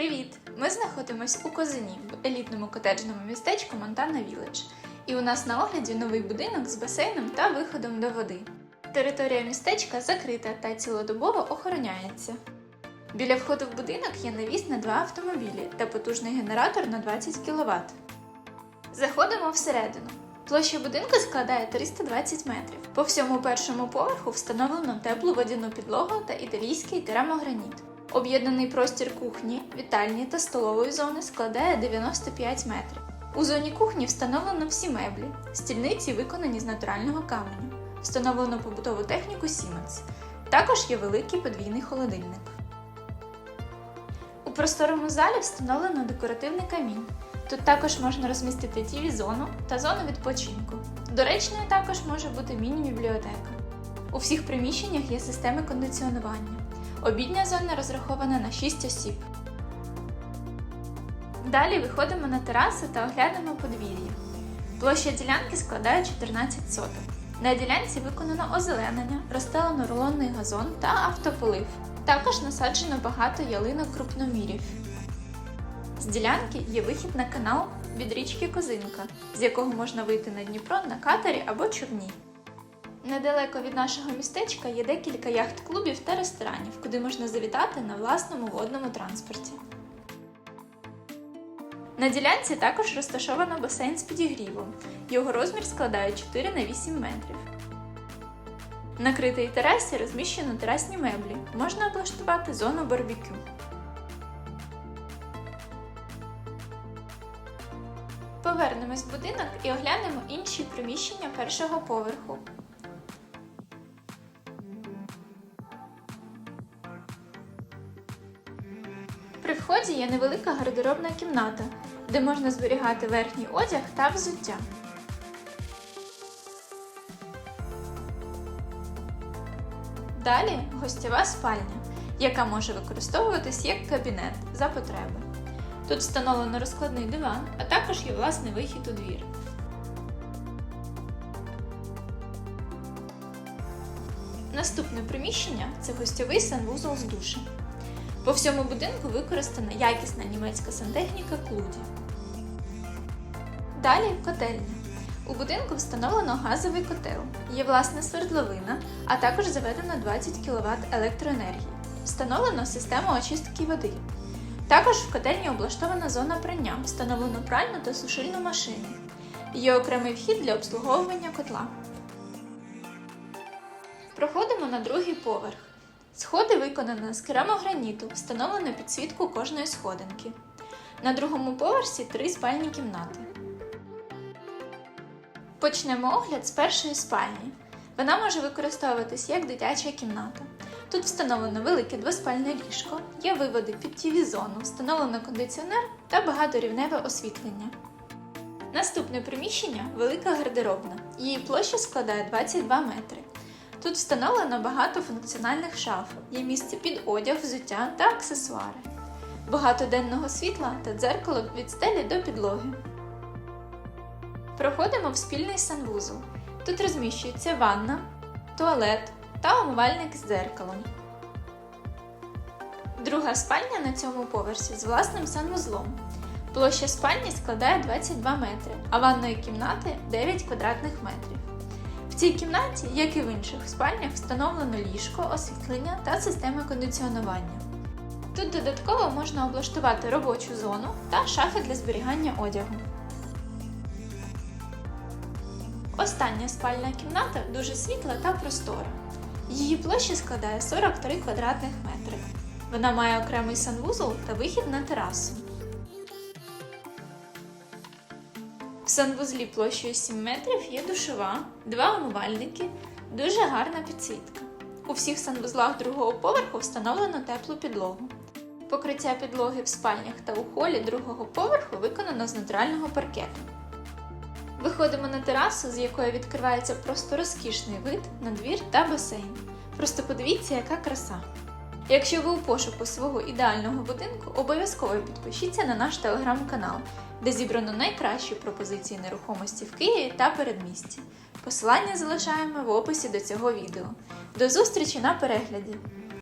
Привіт! Ми знаходимось у Козині в елітному котеджному містечку Монтана Вілледж. І у нас на огляді новий будинок з басейном та виходом до води. Територія містечка закрита та цілодобово охороняється. Біля входу в будинок є навіс на два автомобілі та потужний генератор на 20 кВт. Заходимо всередину. Площа будинку складає 320 метрів. По всьому першому поверху встановлено теплу водяну підлогу та італійський керамограніт. Об'єднаний простір кухні, вітальні та столової зони складає 95 метрів. У зоні кухні встановлено всі меблі, стільниці виконані з натурального каменю. Встановлено побутову техніку Siemens. Також є великий подвійний холодильник. У просторому залі встановлено декоративний камін. Тут також можна розмістити тіві-зону та зону відпочинку. Доречною також може бути міні-бібліотека. У всіх приміщеннях є системи кондиціонування. Обідня зона розрахована на 6 осіб. Далі виходимо на терасу та оглянемо подвір'я. Площа ділянки складає 14 соток. На ділянці виконано озеленення, розстелено рулонний газон та автополив. Також насаджено багато ялинок крупномірів. З ділянки є вихід на канал від річки Козинка, з якого можна вийти на Дніпро на катері або човні. Недалеко від нашого містечка є декілька яхт-клубів та ресторанів, куди можна завітати на власному водному транспорті. На ділянці також розташовано басейн з підігрівом. Його розмір складає 4 на 8 метрів. На критій терасі розміщено терасні меблі. Можна облаштувати зону барбекю. Повернемось в будинок і оглянемо інші приміщення першого поверху. Є невелика гардеробна кімната, де можна зберігати верхній одяг та взуття. Далі гостєва спальня, яка може використовуватись як кабінет за потреби. Тут встановлено розкладний диван, а також є власний вихід у двір. Наступне приміщення це гостьовий санвузол з душем. По всьому будинку використана якісна німецька сантехніка Клуді. Далі котельня. У будинку встановлено газовий котел, є власна свердловина, а також заведено 20 кВт електроенергії. Встановлено систему очистки води. Також в котельні облаштована зона прання, встановлено пральну та сушильну машину. Є окремий вхід для обслуговування котла. Проходимо на другий поверх. Сходи виконано з керамограніту, встановлено підсвітку кожної сходинки. На другому поверсі три спальні кімнати. Почнемо огляд з першої спальні. Вона може використовуватись як дитяча кімната. Тут встановлено велике двоспальне ліжко, є виводи під тіві-зону, встановлено кондиціонер та багаторівневе освітлення. Наступне приміщення велика гардеробна. Її площа складає 22 метри. Тут встановлено багато функціональних шаф, є місце під одяг, взуття та аксесуари, багато денного світла та дзеркало від стелі до підлоги. Проходимо в спільний санвузол. Тут розміщується ванна, туалет та умивальник з дзеркалом. Друга спальня на цьому поверсі з власним санвузлом. Площа спальні складає 22 метри, а ванної кімнати 9 квадратних метрів. Цій кімнаті, як і в інших спальнях, встановлено ліжко, освітлення та система кондиціонування. Тут додатково можна облаштувати робочу зону та шафи для зберігання одягу. Остання спальна кімната дуже світла та простора. Її площа складає 43 квадратних метри. Вона має окремий санвузол та вихід на терасу. В санвузлі площею 7 метрів є душова, два умивальники, дуже гарна підсвітка. У всіх санвузлах другого поверху встановлено теплу підлогу. Покриття підлоги в спальнях та у холі другого поверху виконано з натурального паркету. Виходимо на терасу, з якої відкривається просто розкішний вид на двір та басейн. Просто подивіться, яка краса! Якщо ви у пошуку свого ідеального будинку, обов'язково підпишіться на наш телеграм-канал, де зібрано найкращі пропозиції нерухомості в Києві та передмісті. Посилання залишаємо в описі до цього відео. До зустрічі на перегляді!